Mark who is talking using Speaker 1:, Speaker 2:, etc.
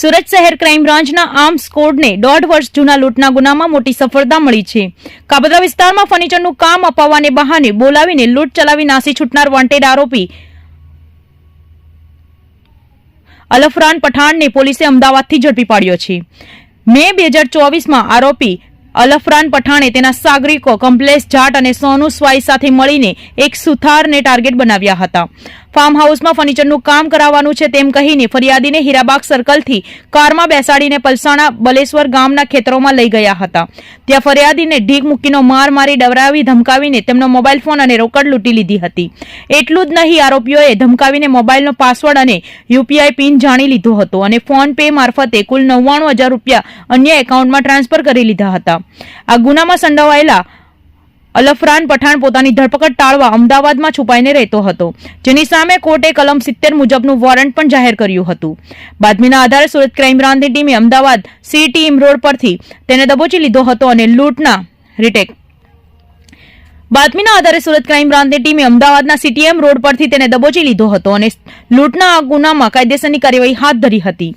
Speaker 1: સુરત શહેર ક્રાઇમ બ્રાન્ચના આર્મ્સ કોડને દોઢ વર્ષ જૂના લૂંટના ગુનામાં મોટી સફળતા મળી છે. કાબદ્રા વિસ્તારમાં ફર્નિચરનું કામ અપાવવાને બહાને બોલાવીને લૂંટ ચલાવી નાસી છૂટનાર વોન્ટેડ આરોપી અલફરાન પઠાણને પોલીસે અમદાવાદથી ઝડપી પાડ્યો છે. મે બે હજાર ચોવીસમાં આરોપી અલફરાન પઠાણે તેના સાગરિકો કમલેશ જાટ અને સોનુ સ્વાઈ સાથે મળીને એક સુથારને ટાર્ગેટ બનાવ્યા હતા. ફાર્મ હાઉસમાં ફર્નિચરનું કામ કરાવવાનું છે તેમ કહીને ફરિયાદીને હીરાબાગ સર્કલથી કારમાં બેસાડીને પલસાણા બલેશ્વર ગામના ખેતરોમાં લઈ ગયા હતા. ત્યાં ફરિયાદીને ઢીક મૂકીનો માર મારી ડરાવી ધમકાવીને તેમનો મોબાઈલ ફોન અને રોકડ લૂંટી લીધી હતી. એટલું જ નહીં, આરોપીઓએ ધમકાવીને મોબાઈલનો પાસવર્ડ અને યુપીઆઈ પિન જાણી લીધો હતો અને ફોન પે મારફતે કુલ નવ્વાણું હજાર રૂપિયા અન્ય એકાઉન્ટમાં ટ્રાન્સફર કરી લીધા હતા. આ ગુનામાં સંડોવાયેલા અલફરાન પઠાણ પોતાની ધરપકડ ટાળવા અમદાવાદમાં છુપાઈને રહેતો હતો, જેની સામે કોર્ટે કલમ સિત્તેર મુજબનું વોરંટ પણ જાહેર કર્યું હતું. બાતમીના આધારે સુરત ક્રાઇમ બ્રાન્ચની ટીમે અમદાવાદ સી ટીમ રોડ પરથી તેને દબોચી લીધો હતો અને લૂંટના રીટેક બાતમીના આધારે સુરત ક્રાઇમ બ્રાન્ચની ટીમે અમદાવાદના સીટીએમ રોડ પરથી તેને દબોચી લીધો હતો અને લૂંટના ગુનામાં કાયદેસરની કાર્યવાહી હાથ ધરી હતી.